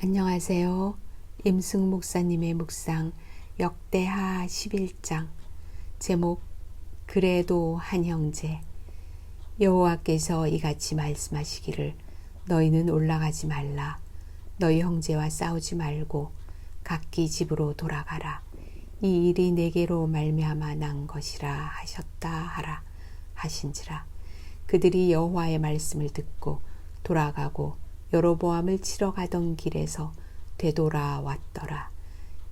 안녕하세요. 임승 목사님의 묵상 역대하 11장. 제목 그래도 한 형제. 여호와께서 이같이 말씀하시기를 너희는 올라가지 말라. 너희 형제와 싸우지 말고 각기 집으로 돌아가라. 이 일이 내게로 말미암아 난 것이라 하셨다 하라 하신지라. 그들이 여호와의 말씀을 듣고 돌아가고 여로보암을 치러 가던 길에서 되돌아왔더라.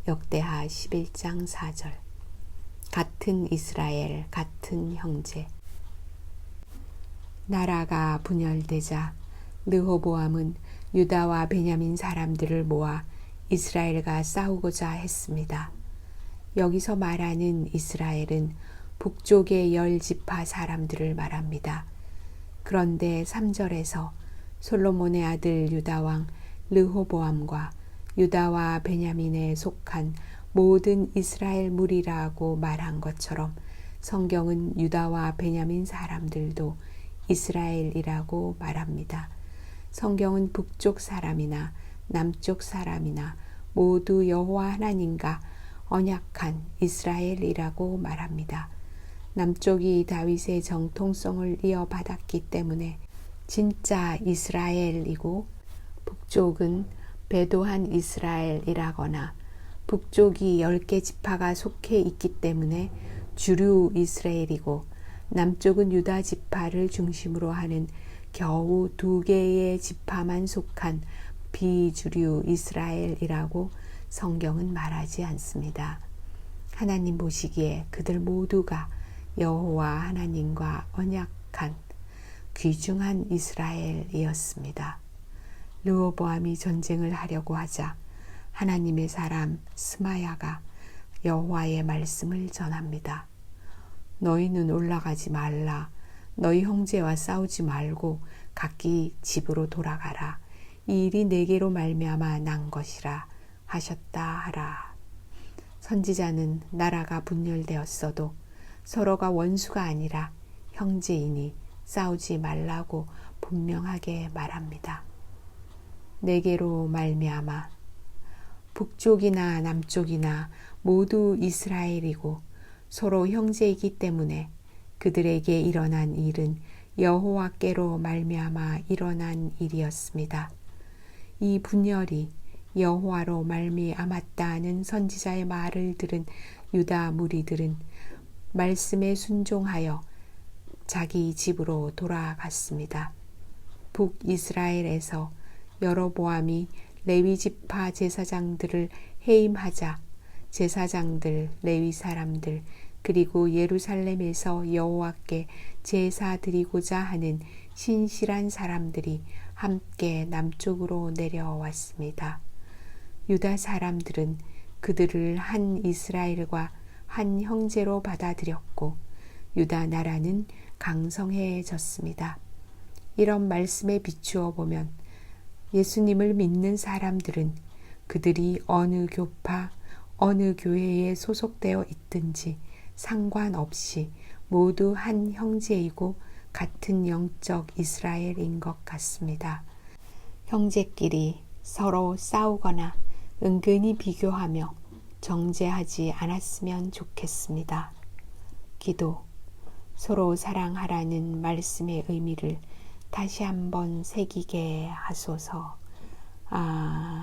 역대하 11장 4절 같은 이스라엘 같은 형제 나라가 분열되자 느호보암은 유다와 베냐민 사람들을 모아 이스라엘과 싸우고자 했습니다. 여기서 말하는 이스라엘은 북쪽의 열 지파 사람들을 말합니다. 그런데 3절에서 솔로몬의 아들 유다왕 르호보암과 유다와 베냐민에 속한 모든 이스라엘 무리라고 말한 것처럼 성경은 유다와 베냐민 사람들도 이스라엘이라고 말합니다. 성경은 북쪽 사람이나 남쪽 사람이나 모두 여호와 하나님과 언약한 이스라엘이라고 말합니다. 남쪽이 다윗의 정통성을 이어받았기 때문에 진짜 이스라엘이고 북쪽은 배도한 이스라엘이라거나 북쪽이 10개 지파가 속해 있기 때문에 주류 이스라엘이고 남쪽은 유다 지파를 중심으로 하는 겨우 두 개의 지파만 속한 비주류 이스라엘이라고 성경은 말하지 않습니다. 하나님 보시기에 그들 모두가 여호와 하나님과 언약한 귀중한 이스라엘이었습니다. 르호보암이 전쟁을 하려고 하자 하나님의 사람 스마야가 여호와의 말씀을 전합니다. 너희는 올라가지 말라. 너희 형제와 싸우지 말고 각기 집으로 돌아가라. 이 일이 내게로 말미암아 난 것이라 하셨다 하라. 선지자는 나라가 분열되었어도 서로가 원수가 아니라 형제이니 싸우지 말라고 분명하게 말합니다. 내게로 말미암아 북쪽이나 남쪽이나 모두 이스라엘이고 서로 형제이기 때문에 그들에게 일어난 일은 여호와께로 말미암아 일어난 일이었습니다. 이 분열이 여호와로 말미암았다는 선지자의 말을 들은 유다 무리들은 말씀에 순종하여 자기 집으로 돌아갔습니다. 북이스라엘에서 여로보암이 레위 지파 제사장들을 해임하자 제사장들, 레위 사람들, 그리고 예루살렘에서 여호와께 제사 드리고자 하는 신실한 사람들이 함께 남쪽으로 내려왔습니다. 유다 사람들은 그들을 한 이스라엘과 한 형제로 받아들였고 유다 나라는 강성해졌습니다. 이런 말씀에 비추어 보면 예수님을 믿는 사람들은 그들이 어느 교파, 어느 교회에 소속되어 있든지 상관없이 모두 한 형제이고 같은 영적 이스라엘인 것 같습니다. 형제끼리 서로 싸우거나 은근히 비교하며 정죄하지 않았으면 좋겠습니다. 기도 서로 사랑하라는 말씀의 의미를 다시 한번 새기게 하소서. 아.